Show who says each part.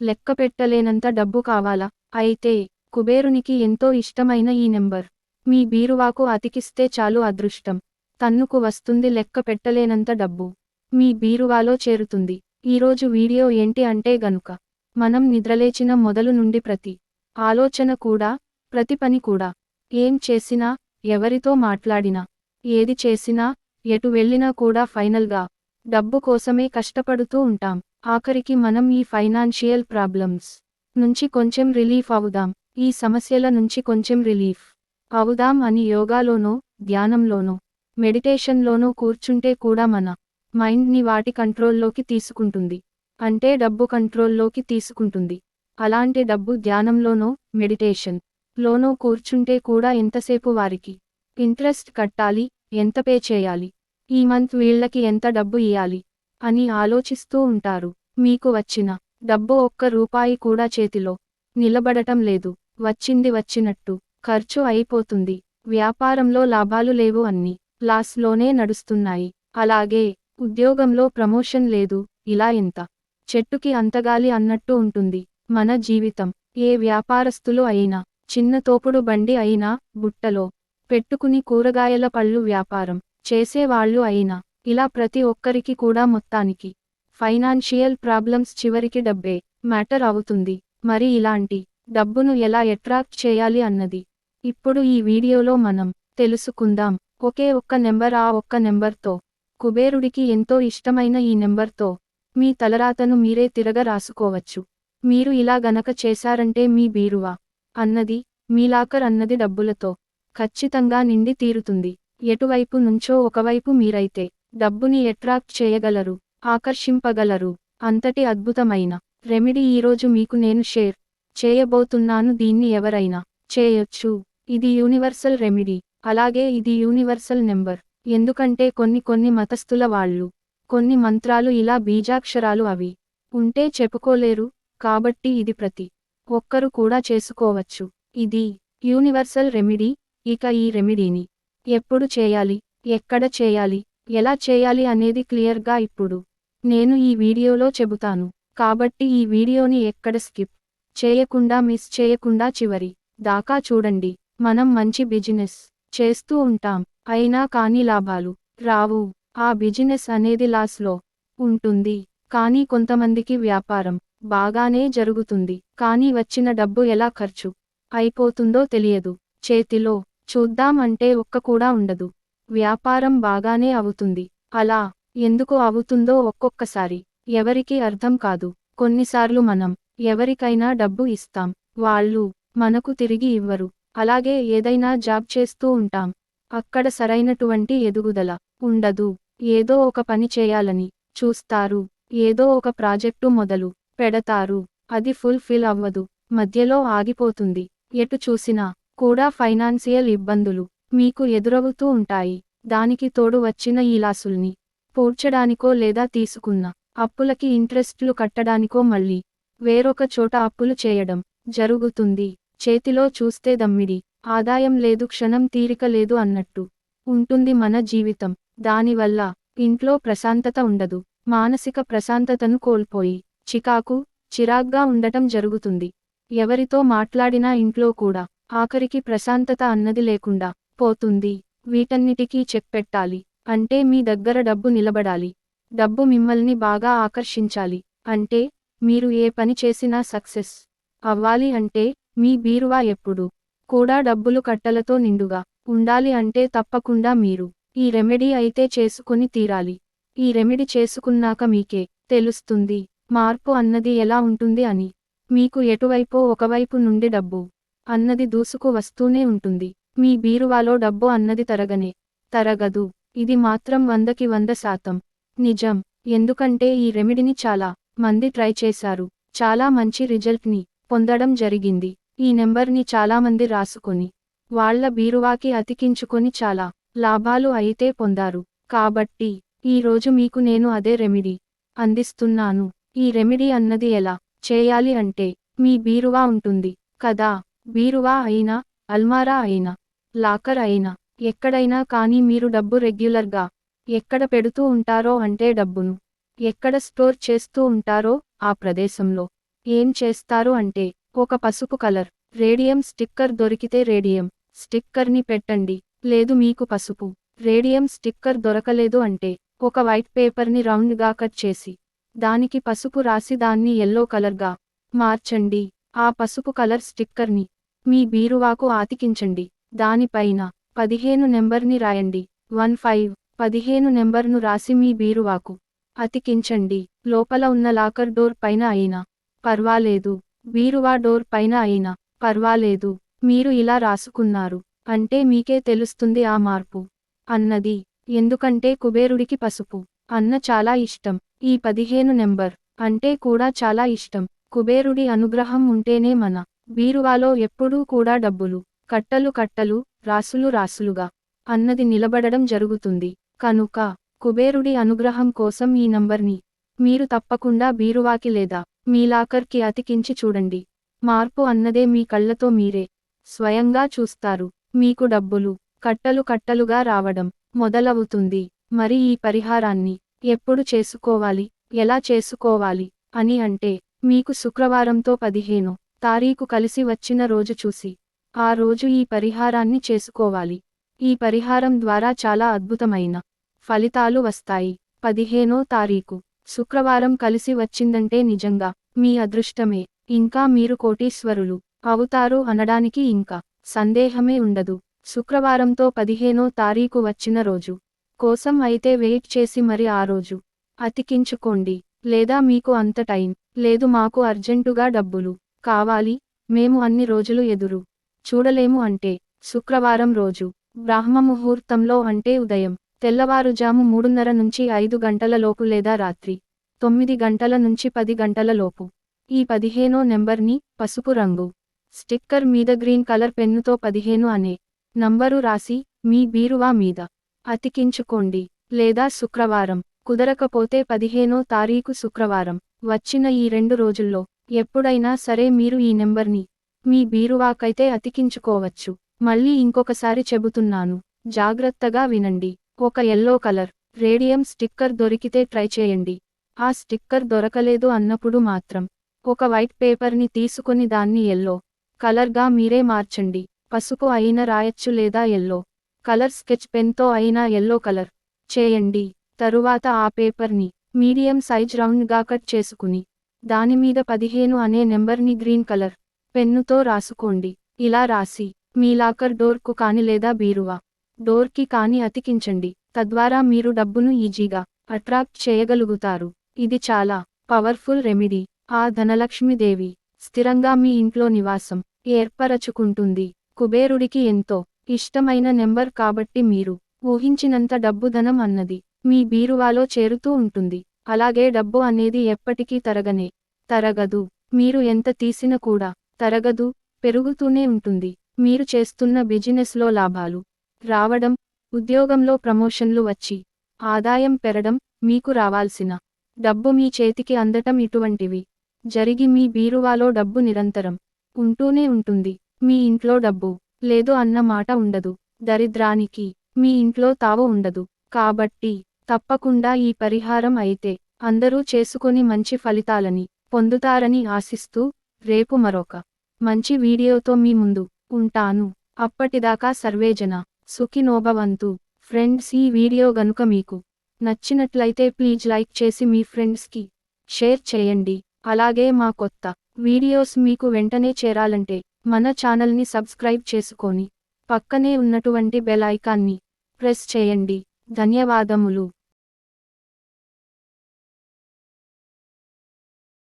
Speaker 1: లెక్కపెట్టలేనంత డబ్బు కావాలా? అయితే కుబేరునికి ఎంతో ఇష్టమైన ఈ నెంబర్. మీ బీరువాకు అతికిస్తే చాలు అదృష్టం. తన్నుకు వస్తుంది లెక్క పెట్టలేనంత డబ్బు. మీ బీరువాలో చేరుతుంది. ఈరోజు వీడియో ఏంటి అంటే గనుక మనం నిద్రలేచిన మొదలు నుండి ప్రతి ఆలోచన కూడా ప్రతి పని కూడా ఏం చేసినా ఎవరితో మాట్లాడినా ఏది చేసినా ఎటు వెళ్ళినా కూడా ఫైనల్గా డబ్బు కోసమే కష్టపడుతూ ఉంటాం. ఆఖరికి మనం ఈ ఫైనాన్షియల్ ప్రాబ్లమ్స్ నుంచి కొంచెం రిలీఫ్ అవుదాం. ఈ సమస్యల నుంచి కొంచెం రిలీఫ్ అవుదాం అని యోగాలోనో ధ్యానంలోనో మెడిటేషన్లోనో కూర్చుంటే కూడా మన మైండ్ని వాటి కంట్రోల్లోకి తీసుకుంటుంది. అంటే డబ్బు కంట్రోల్లోకి తీసుకుంటుంది. అలాంటి డబ్బు ధ్యానంలోనో మెడిటేషన్ లోనో కూర్చుంటే కూడా ఎంతసేపు వారికి ఇంట్రెస్ట్ కట్టాలి ఎంత పే చేయాలి? ఈ మంత్ వీళ్ళకి ఎంత డబ్బు ఇయ్యాలి? అని ఆలోచిస్తూ ఉంటారు. మీకు వచ్చిన డబ్బు ఒక్క రూపాయి కూడా చేతిలో నిలబడటం లేదు. వచ్చింది వచ్చినట్టు ఖర్చు అయిపోతుంది. వ్యాపారంలో లాభాలు లేవు అన్ని లాస్లోనే నడుస్తున్నాయి. అలాగే ఉద్యోగంలో ప్రమోషన్ లేదు. ఇలా ఎంత చెట్టుకి అంతగాలి అన్నట్టు ఉంటుంది. మన జీవితం ఏ వ్యాపారస్తులు అయినా చిన్న తోపుడు బండి అయినా బుట్టలో పెట్టుకుని కూరగాయల పళ్ళు వ్యాపారం చేసేవాళ్ళు అయినా ఇలా ప్రతి ఒక్కరికి కూడా మొత్తానికి ఫైనాన్షియల్ ప్రాబ్లమ్స్ చివరికి డబ్బే మ్యాటర్ అవుతుంది. మరి ఇలాంటి డబ్బును ఎలా అట్రాక్ట్ చేయాలి అన్నది ఇప్పుడు ఈ వీడియోలో మనం తెలుసుకుందాం. ఒకే ఒక్క నెంబర్ ఆ ఒక్క నెంబర్తో కుబేరుడికి ఎంతో ఇష్టమైన ఈ నెంబర్తో మీ తలరాతను మీరే తిరగ రాసుకోవచ్చు. మీరు ఇలా గనక చేశారంటే మీ బీరువా అన్నది మీ లాకర్ అన్నది డబ్బులతో ఖచ్చితంగా నిండి తీరుతుంది. ఎటువైపు నుంచో ఒకవైపు మీరైతే డబ్బుని అట్రాక్ట్ చేయగలరు ఆకర్షింపగలరు. అంతటి అద్భుతమైన రెమెడీ ఈరోజు మీకు నేను షేర్ చేయబోతున్నాను. దీన్ని ఎవరైనా చేయొచ్చు. ఇది యూనివర్సల్ రెమెడీ. అలాగే ఇది యూనివర్సల్ నెంబర్. ఎందుకంటే కొన్ని కొన్ని మతస్థుల వాళ్ళు కొన్ని మంత్రాలు ఇలా బీజాక్షరాలు అవి ఉంటే చెప్పుకోలేరు. కాబట్టి ఇది ప్రతి ఒక్కరు కూడా చేసుకోవచ్చు. ఇది యూనివర్సల్ రెమెడీ. ఇక ఈ రెమెడీని ఎప్పుడు చేయాలి? ఎక్కడ చేయాలి? ఎలా చేయాలి అనేది క్లియర్గా ఇప్పుడు నేను ఈ వీడియోలో చెబుతాను. కాబట్టి ఈ వీడియోని ఎక్కడ స్కిప్ చేయకుండా మిస్ చేయకుండా చివరి దాకా చూడండి. మనం మంచి బిజినెస్ చేస్తూ ఉంటాం. అయినా కానీ లాభాలు రావు. ఆ బిజినెస్ అనేది లాస్లో ఉంటుంది. కానీ కొంతమందికి వ్యాపారం బాగానే జరుగుతుంది. కానీ వచ్చిన డబ్బు ఎలా ఖర్చు అయిపోతుందో తెలియదు. చేతిలో చూద్దాం అంటే ఒక్క కూడా ఉండదు. వ్యాపారం బాగానే అవుతుంది. అలా ఎందుకు అవుతుందో ఒక్కొక్కసారి. ఎవరికి అర్థం కాదు. కొన్నిసార్లు మనం ఎవరికైనా డబ్బు ఇస్తాం. వాళ్ళు మనకు తిరిగి ఇవ్వరు. అలాగే ఏదైనా జాబ్ చేస్తూ ఉంటాం. అక్కడ సరైనటువంటి ఎదుగుదల ఉండదు. ఏదో ఒక పని చేయాలని చూస్తారు. ఏదో ఒక ప్రాజెక్టు మొదలు పెడతారు. అది ఫుల్ ఫిల్ అవ్వదు. మధ్యలో ఆగిపోతుంది. ఎటు చూసినా కూడా ఫైనాన్సియల్ ఇబ్బందులు మీకు ఎదురవుతూ ఉంటాయి. దానికి తోడు వచ్చిన ఈ లాసుల్ని పూడ్చడానికో లేదా తీసుకున్న అప్పులకి ఇంట్రెస్ట్లు కట్టడానికో మళ్ళీ వేరొక చోట అప్పులు చేయడం జరుగుతుంది. చేతిలో చూస్తే దమ్మిడి ఆదాయం లేదు క్షణం తీరిక లేదు అన్నట్టు ఉంటుంది మన జీవితం. దానివల్ల ఇంట్లో ప్రశాంతత ఉండదు. మానసిక ప్రశాంతతను కోల్పోయి చికాకు చిరాగ్గా ఉండటం జరుగుతుంది. ఎవరితో మాట్లాడినా ఇంట్లో కూడా ఆఖరికి ప్రశాంతత అన్నది లేకుండా పోతుంది. వీటన్నిటికీ చెక్ పెట్టాలి. అంటే మీ దగ్గర డబ్బు నిలబడాలి. డబ్బు మిమ్మల్ని బాగా ఆకర్షించాలి. అంటే మీరు ఏ పని చేసినా సక్సెస్ అవ్వాలి అంటే మీ బీరువా ఎప్పుడు కూడా డబ్బులు కట్టలతో నిండుగా ఉండాలి అంటే తప్పకుండా మీరు ఈ రెమెడీ అయితే చేసుకుని తీరాలి. ఈ రెమెడీ చేసుకున్నాక మీకే తెలుస్తుంది మార్పు అన్నది ఎలా ఉంటుంది అని. మీకు ఎటువైపో ఒకవైపు నుండి డబ్బు అన్నది దూసుకు వస్తూనే ఉంటుంది. మీ బీరువాలో డబ్బు అన్నది తరగనే. తరగదు. ఇది మాత్రం వందకి వంద శాతం. నిజం. ఎందుకంటే ఈ రెమెడీని చాలా మంది ట్రై చేశారు. చాలా మంచి రిజల్ట్ని పొందడం జరిగింది. ఈ నెంబర్ని చాలామంది రాసుకొని వాళ్ళ బీరువాకి అతికించుకొని చాలా లాభాలు అయితే పొందారు. కాబట్టి ఈ రోజు మీకు నేను అదే రెమెడీ అందిస్తున్నాను. ఈ రెమెడీ అన్నది ఎలా చేయాలి అంటే మీ బీరువా ఉంటుంది. కదా? బీరువా అయినా అల్మారా అయినా. లాకర్ అయినా ఎక్కడైనా కానీ మీరు డబ్బు రెగ్యులర్గా ఎక్కడ పెడుతూ ఉంటారో అంటే డబ్బును ఎక్కడ స్టోర్ చేస్తూ ఉంటారో ఆ ప్రదేశంలో ఏం చేస్తారు అంటే ఒక పసుపు కలర్ రేడియం స్టిక్కర్ దొరికితే రేడియం స్టిక్కర్ని పెట్టండి లేదు మీకు పసుపు రేడియం స్టిక్కర్ దొరకలేదు అంటే ఒక వైట్ పేపర్ని రౌండ్గా కట్ చేసి దానికి పసుపు రాసి దాన్ని ఎల్లో కలర్గా మార్చండి ఆ పసుపు కలర్ స్టిక్కర్ని మీ బీరువాకు ఆతికించండి. దానిపైన పదిహేను నెంబర్ని రాయండి. వన్ ఫైవ్ పదిహేను నెంబర్ను రాసి మీ బీరువాకు అతికించండి. లోపల ఉన్న లాకర్ డోర్ పైన అయినా పర్వాలేదు బీరువా డోర్ పైన అయినా పర్వాలేదు మీరు ఇలా రాసుకున్నారు అంటే మీకే తెలుస్తుంది ఆ మార్పు. అన్నది ఎందుకంటే కుబేరుడికి పసుపు అన్న చాలా ఇష్టం ఈ పదిహేను నెంబర్ అంటే కూడా చాలా ఇష్టం. కుబేరుడి అనుగ్రహం ఉంటేనే మన బీరువాలో ఎప్పుడూ కూడా డబ్బులు కట్టలు కట్టలు రాసులు రాసులుగా. అన్నది నిలబడడం జరుగుతుంది. కనుక కుబేరుడి అనుగ్రహం కోసం ఈ నంబర్ని మీరు తప్పకుండా బీరువాకి లేదా మీ లాకర్కి అతికించి చూడండి. మార్పు అన్నదే మీ కళ్ళతో మీరే స్వయంగా చూస్తారు. మీకు డబ్బులు కట్టలు కట్టలుగా రావడం మొదలవుతుంది. మరి ఈ పరిహారాన్ని ఎప్పుడు చేసుకోవాలి ఎలా చేసుకోవాలి అని అంటే మీకు శుక్రవారంతో పదిహేను తారీఖు కలిసి వచ్చిన రోజు చూసి ఆ రోజు ఈ పరిహారాన్ని చేసుకోవాలి. ఈ పరిహారం ద్వారా చాలా అద్భుతమైన ఫలితాలు వస్తాయి. పదిహేనో తారీఖు. శుక్రవారం కలిసి వచ్చిందంటే నిజంగా మీ అదృష్టమే. ఇంకా మీరు కోటీశ్వరులు అవుతారు అనడానికి ఇంకా సందేహమే ఉండదు. శుక్రవారంతో పదిహేనో తారీఖు వచ్చిన రోజు కోసం అయితే వెయిట్ చేసి మరి ఆ రోజు అతికించుకోండి. లేదా మీకు అంత టైం లేదు మాకు అర్జెంటుగా డబ్బులు కావాలి. మేము అన్ని రోజులు ఎదురు చూడలేము అంటే శుక్రవారం రోజు బ్రాహ్మ ముహూర్తంలో అంటే ఉదయం తెల్లవారుజాము మూడున్నర నుంచి ఐదు గంటల లోపు లేదా రాత్రి తొమ్మిది గంటల నుంచి పది గంటల లోపు. ఈ పదిహేనో నెంబర్ని పసుపు రంగు స్టిక్కర్ మీద గ్రీన్ కలర్ పెన్నుతో పదిహేను అనే నంబరు రాసి మీ బీరువా మీద అతికించుకోండి. లేదా శుక్రవారం కుదరకపోతే పదిహేనో తారీఖు శుక్రవారం వచ్చిన ఈ రెండు రోజుల్లో ఎప్పుడైనా సరే మీరు ఈ నెంబర్ని మీ బీరువాకైతే అతికించుకోవచ్చు. మళ్ళీ ఇంకొకసారి చెబుతున్నాను. జాగ్రత్తగా వినండి. ఒక ఎల్లో కలర్ రేడియం స్టిక్కర్ దొరికితే ట్రై చేయండి. ఆ స్టిక్కర్ దొరకలేదు అన్నప్పుడు మాత్రం ఒక వైట్ పేపర్ని తీసుకొని దాన్ని ఎల్లో కలర్గా మీరే మార్చండి. పసుపు అయినా రాయచ్చు లేదా ఎల్లో కలర్ స్కెచ్ పెన్తో అయినా ఎల్లో కలర్ చేయండి. తరువాత ఆ పేపర్ని మీడియం సైజ్ రౌండ్గా కట్ చేసుకుని దానిమీద పదిహేను అనే నెంబర్ని గ్రీన్ కలర్ పెన్నుతో రాసుకోండి. ఇలా రాసి మీ లాకర్ డోర్కు కాని లేదా బీరువా డోర్కి కాని అతికించండి. తద్వారా మీరు డబ్బును ఈజీగా అట్రాక్ట్ చేయగలుగుతారు. ఇది చాలా పవర్ఫుల్ రెమిడీ. ఆ ధనలక్ష్మీదేవి స్థిరంగా మీ ఇంట్లో నివాసం ఏర్పరచుకుంటుంది. కుబేరుడికి ఎంతో ఇష్టమైన నెంబర్ కాబట్టి మీరు ఊహించినంత డబ్బు ధనం అన్నది మీ బీరువాలో చేరుతూ ఉంటుంది. అలాగే డబ్బు అనేది ఎప్పటికీ తరగనే తరగదు. మీరు ఎంత తీసిన కూడా తరగదు పెరుగుతూనే ఉంటుంది. మీరు చేస్తున్న బిజినెస్లో లాభాలు రావడం ఉద్యోగంలో ప్రమోషన్లు వచ్చి ఆదాయం పెరడం మీకు రావాల్సిన డబ్బు మీ చేతికి అందటం ఇటువంటివి. జరిగి మీ బీరువాలో డబ్బు నిరంతరం ఉంటూనే ఉంటుంది. మీ ఇంట్లో డబ్బు లేదు అన్న మాట ఉండదు. దరిద్రానికి మీ ఇంట్లో తావు ఉండదు. కాబట్టి తప్పకుండా ఈ పరిహారం అయితే అందరూ చేసుకొని మంచి ఫలితాలని పొందుతారని ఆశిస్తూ రేపు మరొక మంచి వీడియోతో మీ ముందు ఉంటాను. అప్పటిదాకా సర్వేజన సుఖినోభవంతు. ఫ్రెండ్స్ ఈ వీడియో గనుక మీకు నచ్చినట్లయితే ప్లీజ్ లైక్ చేసి మీ ఫ్రెండ్స్కి షేర్ చేయండి. అలాగే మా కొత్త వీడియోస్ మీకు వెంటనే చేరాలంటే మన ఛానల్ని సబ్స్క్రైబ్ చేసుకొని పక్కనే ఉన్నటువంటి బెల్ ఐకాన్ని ప్రెస్ చేయండి. ధన్యవాదములు.